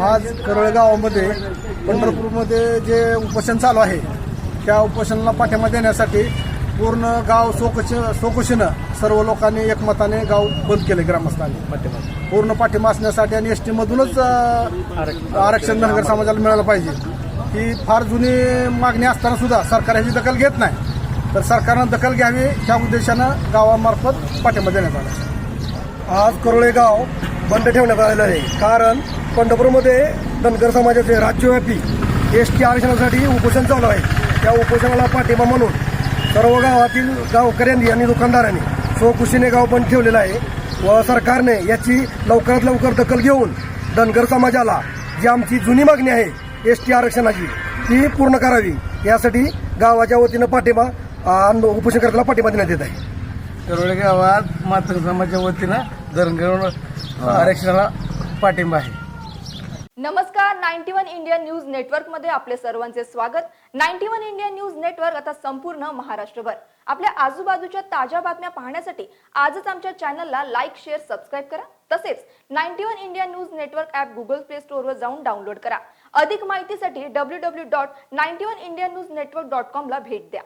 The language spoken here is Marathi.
आज करळगावामध्ये पंढरपूरमध्ये जे उपोषण चालू आहे त्या उपोषणाला पाठिंबा देण्यासाठी पूर्ण गाव सोकश सोकुशीनं सर्व लोकांनी एकमताने गाव बंद केले ग्रामस्थांनी. पूर्ण पाठिंबा असण्यासाठी आणि एस टीमधूनच आरक्षण धनगर समाजाला मिळालं पाहिजे. ही फार जुनी मागणी असताना सुद्धा सरकार ह्याची दखल घेत नाही. तर सरकारनं दखल घ्यावी ह्या उद्देशानं गावामार्फत पाठिंबा देण्यात आला. आज करोळे गाव बंद ठेवण्यात आलेलं आहे. कारण पंढरपूरमध्ये धनगर समाजाचे राज्यव्यापी एस टी आरक्षणासाठी उपोषण चालू आहे. त्या उपोषणाला पाठिंबा म्हणून सर्व गावातील गावकऱ्यांनी आणि दुकानदारांनी स्वखुशीने गाव बंद ठेवलेलं आहे व सरकारने याची लवकरात लवकर दखल घेऊन धनगर समाजाला जी आमची जुनी मागणी आहे एस टी आरक्षणाची ती पूर्ण करावी. यासाठी गावाच्या वतीनं पाठिंबा उपोषणकर्त्याला पाठिंबा देण्यात येत आहे. करोळे गावात मातंग समाजाच्या वतीनं धनगर आरक्षणाला पाठिंबा आहे. नमस्कार नाईन्टी वन इंडिया न्यूज नेटवर्कमध्ये आपले सर्वांचे स्वागत. Ninety one India news network आता संपूर्ण महाराष्ट्रभर. आपल्या आजूबाजूच्या ताज्या बातम्या पाहण्यासाठी आजच आमच्या चॅनलला लाईक शेअर सबस्क्राईब करा. तसेच ninety one India news network app Google play स्टोअरवर जाऊन डाउनलोड करा. अधिक माहितीसाठी W W dot ninety one India news network dot कॉमला भेट द्या.